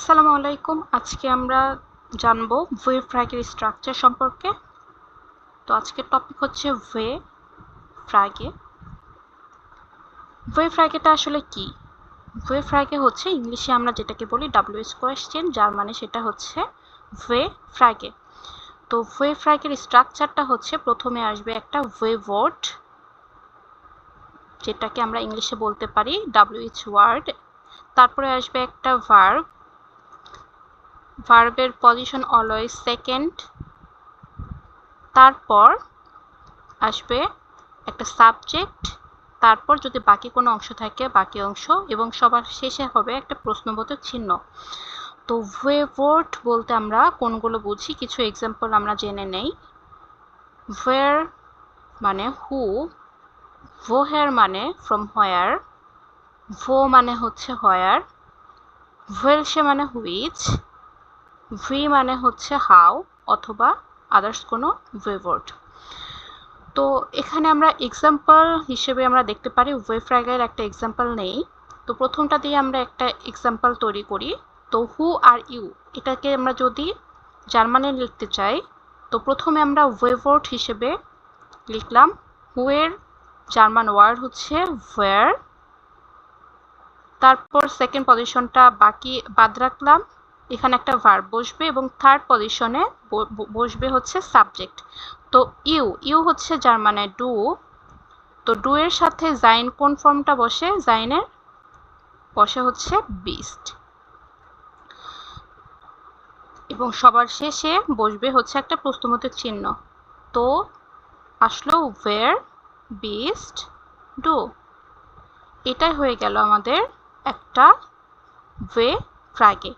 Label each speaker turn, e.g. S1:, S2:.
S1: আসসালামু আলাইকুম। আজকে আমরা জানব ওয়ে ফ্র্যাগের স্ট্রাকচার সম্পর্কে। তো আজকের টপিক হচ্ছে ওয়ে ফ্র্যাগে ওয়ে ফ্র্যাগেটা আসলে কি? ওয়ে ফ্র্যাগে হচ্ছে ইংলিশে আমরা যেটাকে বলি ডাব্লিউএস কোয়েশ্চেন যার মানে সেটা হচ্ছে ওয়ে ফ্র্যাগে তো ওয়ে ফ্র্যাগের স্ট্রাকচারটা হচ্ছে প্রথমে আসবে একটা ওয়ে ওয়ার্ড, যেটাকে আমরা ইংলিশে বলতে পারি ডাব্লিউএইচ ওয়ার্ড তারপরে আসবে একটা ভার্ব ভার্বের পজিশন অলওয়েজ সেকেন্ড তারপর আসবে একটা সাবজেক্ট তারপর যদি বাকি কোনো অংশ থাকে, বাকি অংশ, এবং সবার শেষে হবে একটা প্রশ্নবোধক চিহ্ন। তো ওয়েভোর্ড বলতে আমরা কোনগুলো বুঝি, কিছু এক্সাম্পল আমরা জেনে নেই। ওয়ের মানে হু ভোহের মানে ফ্রম হোয়ার ভো মানে হচ্ছে হোয়ার ভেলসে মানে হুইচ ভি মানে হচ্ছে হাউ অথবা আদার্স কোনো ওয়েভোর্ড তো এখানে আমরা এক্সাম্পল হিসেবে আমরা দেখতে পারি ওয়েফ্র্যাগের একটা এক্সাম্পল নেই। তো প্রথমটা দিয়ে আমরা একটা এক্সাম্পল তৈরি করি। তো হু আর ইউ এটাকে আমরা যদি জার্মানে লিখতে চাই, তো প্রথমে আমরা ওয়েভোর্ড হিসেবে লিখলাম হুয়ের জার্মান ওয়ার্ড হচ্ছে ওয়ার তারপর সেকেন্ড পজিশনটা বাকি, বাদ রাখলাম। এখানে একটা ভার্ব বসবে এবং থার্ড পজিশনে বসবে হচ্ছে সাবজেক্ট তো ইউ ইউ হচ্ছে জার্মানে ডু তো ডু এর সাথে জাইন কোন ফর্মটা বসে? জাইনের বসে হচ্ছে বিস্ট এবং সবার শেষে বসবে হচ্ছে একটা প্রশ্নবোধক চিহ্ন। তো আসলো ওয়ের বিস্ট ডু এটাই হয়ে গেল আমাদের একটা ওয়ে ফ্রাগে